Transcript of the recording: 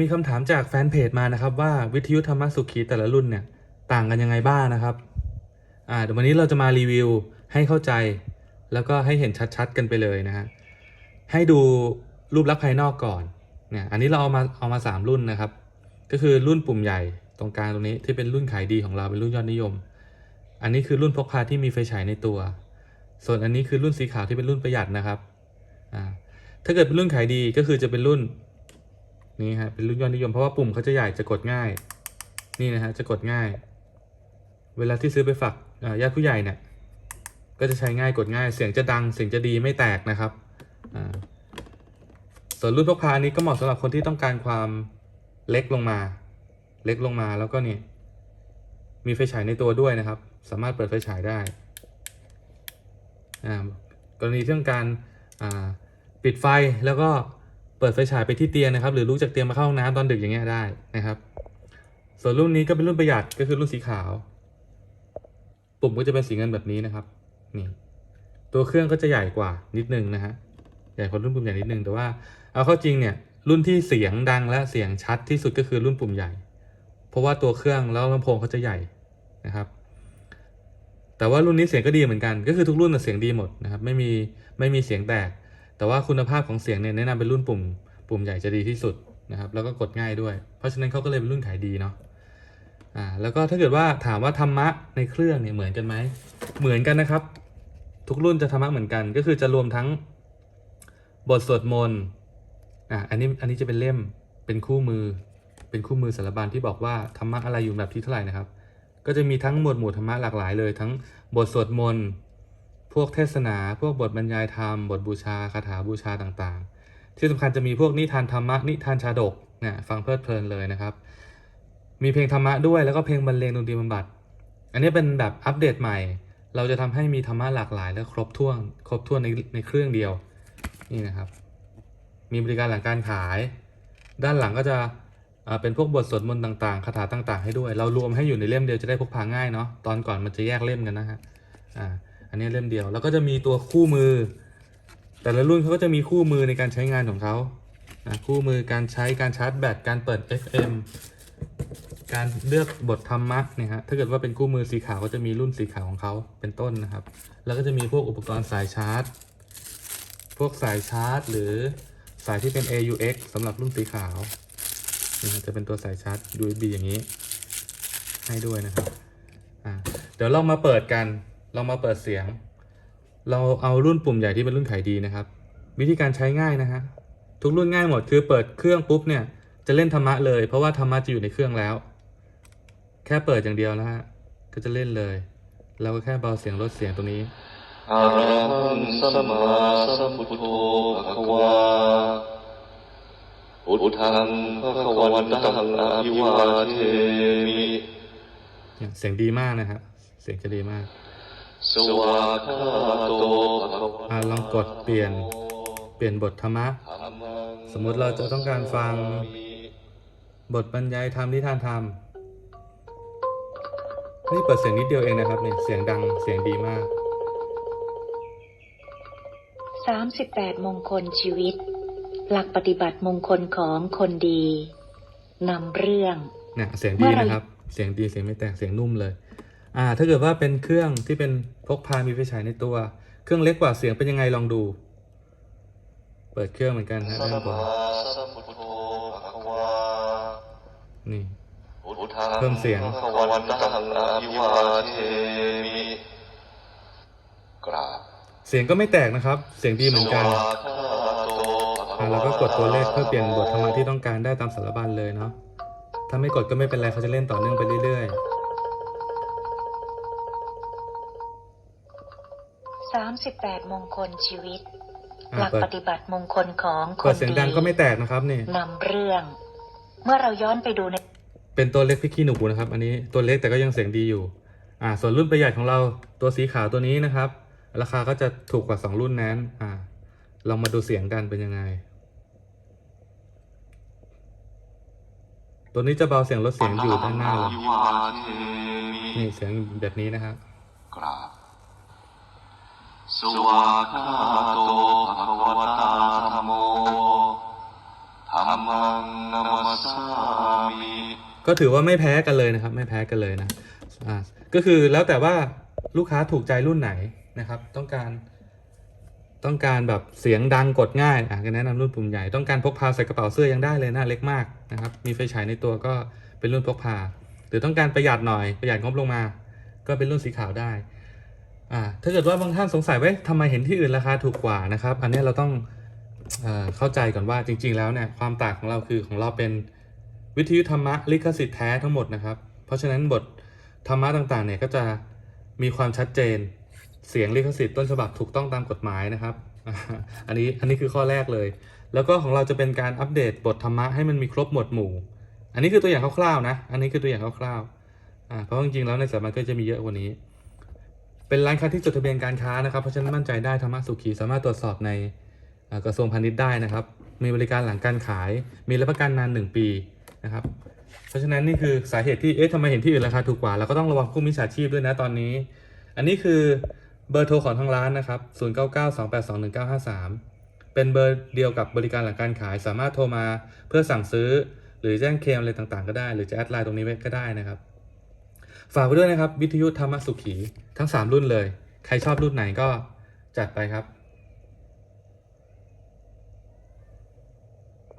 มีคำถามจากแฟนเพจมานะครับว่าวิทยุธรรมสุขีแต่ละรุ่นเนี่ยต่างกันยังไงบ้างนะครับอ่าเดี๋ยววันนี้เราจะมารีวิวให้เข้าใจ แล้วก็ให้เห็นชัดๆ กันไปเลยนะฮะให้ดูรูปลักษณ์ภายนอกก่อนเนี่ยอันนี้เราเอามาเอามาสามรุ่นนะครับ ก็คือรุ่นปุ่มใหญ่ตรงกลางตรงนี้ที่เป็นรุ่นขายดีของเราเป็นรุ่นยอดนิยม อันนี้คือรุ่นพกพาที่มีไฟฉายในตัว ส่วนอันนี้คือรุ่นสีขาวที่เป็นรุ่นประหยัดนะครับอ่าถ้าเกิดเป็นรุ่นขายดีก็คือจะเป็นรุ่น นี่ฮะเป็นรุ่นยอดนิยมเพราะว่าปุ่มเขาจะใหญ่จะกดง่าย นี่นะฮะจะกดง่าย เวลาที่ซื้อไปฝากญาติผู้ใหญ่เนี่ยก็จะใช้ง่ายกดง่ายเสียงจะดังเสียงจะดีไม่แตกนะครับส่วนรุ่นพกพาอันนี้ก็เหมาะสำหรับคนที่ต้องการความเล็กลงมา เล็กลงมาแล้วก็นี่มีไฟฉายในตัวด้วยนะครับ สามารถเปิดไฟฉายได้กรณีเรื่องการปิดไฟแล้วก็ เปิดไฟฉายไปที่เตียงนะครับ หรือลุกจากเตียงมาเข้าห้องน้ำตอนดึกอย่างเงี้ยได้นะครับ ส่วนรุ่นนี้ก็เป็นรุ่นประหยัดก็คือรุ่นสีขาว ปุ่มก็จะเป็นสีเงินแบบนี้นะครับนี่ตัวเครื่องก็จะใหญ่กว่านิดนึงนะฮะใหญ่กว่ารุ่นปุ่มใหญ่นิดนึงแต่ว่าเอาเข้าจริงเนี่ยรุ่นที่เสียงดังและเสียงชัดที่สุดก็คือรุ่นปุ่มใหญ่ เพราะว่าตัวเครื่องแล้วลำโพงเขาจะใหญ่นะครับแต่ว่ารุ่นนี้เสียงก็ดีเหมือนกัน ก็คือทุกรุ่นเสียงดีหมดนะครับ ไม่มีไม่มีเสียงแตก แต่ว่าคุณภาพของเสียงเนี่ยแนะนำเป็นรุ่นปุ่ม ปุ่มใหญ่จะดีที่สุดนะครับ แล้วก็กดง่ายด้วย เพราะฉะนั้นเขาก็เลยเป็นรุ่นขายดีเนาะอ่าแล้วก็ถ้าเกิดว่าถามว่าธรรมะในเครื่องเนี่ยเหมือนกันไหมเหมือนกันนะครับ ทุกรุ่นจะธรรมะเหมือนกัน ก็คือจะรวมทั้งบทสวดมนต์อ่าอันนี้อันนี้จะเป็นเล่มเป็นคู่มือ เป็นคู่มือสารบานที่บอกว่าธรรมะอะไรอยู่แบบที่เท่าไหร่นะครับ ก็จะมีทั้งหมวดหมู่ธรรมะหลากหลายเลย ทั้งบทสวดมนต์ พวกเทศนา พวกบทบรรยายธรรม บทบูชาคาถาบูชาต่างๆ ที่สำคัญจะมีพวกนิทานธรรมะ นิทานชาดกเนี่ยฟังเพลิดเพลินเลยนะครับ มีเพลงธรรมะด้วยแล้วก็เพลงบรรเลงดนตรีบำบัด อันนี้เป็นแบบอัปเดตใหม่ เราจะทำให้มีธรรมะหลากหลายและครบถ้วน ครบถ้วนในในเครื่องเดียว นี่นะครับ มีบริการหลังการขาย ด้านหลังก็จะเป็นพวกบทสวดมนต์ต่างๆคาถาต่าง ๆ ให้ด้วย เรารวมให้อยู่ในเล่มเดียวจะได้พกพาง่ายเนาะ ตอนก่อนมันจะแยกเล่มกันนะฮะ อ่า อันนี้เล่มเดียว แล้วก็จะมีตัวคู่มือ แต่ละรุ่นเขาก็จะมีคู่มือในการใช้งานของเขาคู่มือการใช้การชาร์จแบตการเปิด FM การเลือกบทธรรมะเนี่ยฮะถ้าเกิดว่าเป็นคู่มือสีขาวก็จะมีรุ่นสีขาวของเขาเป็นต้นนะครับ แล้วก็จะมีพวกอุปกรณ์สายชาร์จ พวกสายชาร์จ หรือสายที่เป็น AUX สำหรับรุ่นสีขาวนี่ฮะจะเป็นตัวสายชาร์จ USB อย่างนี้ ให้ด้วยนะครับเดี๋ยวเรามาเปิดกัน เรามาเปิดเสียง เราเอารุ่นปุ่มใหญ่ที่เป็นรุ่นขายดีนะครับ วิธีการใช้ง่ายนะฮะทุกรุ่นง่ายหมดคือเปิดเครื่องปุ๊บเนี่ยจะเล่นธรรมะเลย เพราะว่าธรรมะจะอยู่ในเครื่องแล้ว แค่เปิดอย่างเดียวนะฮะก็จะเล่นเลยเราก็แค่เบาเสียงลดเสียงตรงนี้อะระหังสัมมาสัมพุทโธภะคะวาพุทธังภะคะวันตังอะภิวาเทมิเนี่ยเสียงดีมากนะครับ เสียงจะดีมาก สวากขาโตภะคะวะอ่าลองกดเปลี่ยนเปลี่ยนบทธรรมะธัมมังสมมุติเราจะต้องการฟังบทบรรยายธรรมนิทานธรรมนี่เปิดเสียงนิดเดียวเองนะครับเนี่ยเสียงดังเสียงดีมาก 38 มงคลชีวิต หลักปฏิบัติมงคลของคนดีนำเรื่องเนี่ยเสียงดีนะครับ เสียงดีเสียงไม่แตกเสียงนุ่มเลย อ่าถ้าเกิดว่าเป็นเครื่องที่เป็นพกพามีไฟฉายในตัว เครื่องเล็กกว่าเสียงเป็นยังไงลองดู เปิดเครื่องเหมือนกันนะสัด้านบนมนี่เพิ่มเสียงภะคะวันตะภิวาเทมิกราเสียงก็ไม่แตกนะครับ เสียงดีเหมือนกันอ่าเราวก็กดตัวเลขเพื่อเปลี่ยนบทธรรมะที่ต้องการได้ตามสารบัญเลยเนาะถ้าไม่กดก็ไม่เป็นไรเขาจะเล่นต่อเนื่องไปเรื่อย 38 มงคลชีวิตๆอ่าหลักเปิดปฏิบัติมงคลของคเปิดนเสียงดีดังก็ไม่แตกนะครับนี่นำเรื่อง เมื่อเราย้อนไปดูใน เป็นตัวเล็กพริกขี้หนูนะครับ อันนี้ตัวเล็กแต่ก็ยังเสียงดีอยู่ อ่า ส่วนรุ่นประหยัดของเราตัวสีขาวตัวนี้นะครับ ราคาก็จะถูกกว่า 2 รุ่นนั้น อ่าลองมาดูเสียงกันเป็นยังไง ตัวนี้จะเบาเสียงลดเสียงอยู่ด้านหน้าเลยภิวาเทมินี่เสียงแบบนี้นะครับกราบ สวากขาโตภะคะวะตาธัมโมธัมมังนามัสสามิก็ถือว่าไม่แพ้กันเลยนะครับ ไม่แพ้กันเลยนะอ่าก็คือแล้วแต่ว่าลูกค้าถูกใจรุ่นไหนนะครับ ต้องการต้องการแบบเสียงดังกดง่ายอะก็แนะนำรุ่นปุ่มใหญ่ต้องการพกพาใส่กระเป๋าเสื้อยังได้เลยนะเล็กมากนะครับ มีไฟฉายในตัวก็เป็นรุ่นพกพา หรือต้องการประหยัดหน่อยประหยัดงบลงมา ก็เป็นรุ่นสีขาวได้ อ่าถ้าเกิดว่าบางท่านสงสัยว่าทำไมเห็นที่อื่นราคาถูกกว่านะครับ อันนี้เราต้องเอเข้าใจก่อนว่าจริง ๆ แล้วเนี่ยความต่างของเราคือของเราเป็นวิทยุธรรมะลิขสิทธิ์แท้ทั้งหมดนะครับ เพราะฉะนั้นบทธรรมะต่างๆเนี่ยก็จะมีความชัดเจนเสียงลิขสิทธิ์ต้นฉบับถูกต้องตามกฎหมายนะครับ อันนี้อันนี้คือข้อแรกเลย แล้วก็ของเราจะเป็นการอัปเดตบทธรรมะให้มันมีครบหมวดหมู่ อันนี้คือตัวอย่างคร่าวๆนะ อันนี้คือตัวอย่างคร่าวๆเพราะจริงๆแล้วในสามัญก็จะมีเยอะกว่านี้ เป็นร้านค้าที่จดทะเบียนการค้านะครับ เพราะฉะนั้นมั่นใจได้ธรรมะสุขีสามารถตรวจสอบในกระทรวงพาณิชย์ได้นะครับ มีบริการหลังการขาย มีรับประกันนาน 1 ปีนะครับ เพราะฉะนั้นนี่คือสาเหตุที่ เอ๊ะทำไมเห็นที่อื่นราคาถูกกว่า เราก็ต้องระวังพวกมิจฉาชีพด้วยนะตอนนี้ อันนี้คือเบอร์โทรของทางร้านนะครับ 0992821953 เป็นเบอร์เดียวกับบริการหลังการขาย สามารถโทรมาเพื่อสั่งซื้อ หรือแจ้งเคลมอะไรต่างๆ ก็ได้ หรือจะแอดไลน์ตรงนี้ไว้ก็ได้นะครับ ฝากไปด้วยนะครับ วิทยุธรรมสุขีทั้ง 3 รุ่นเลย ใครชอบรุ่นไหนก็จัดไปครับ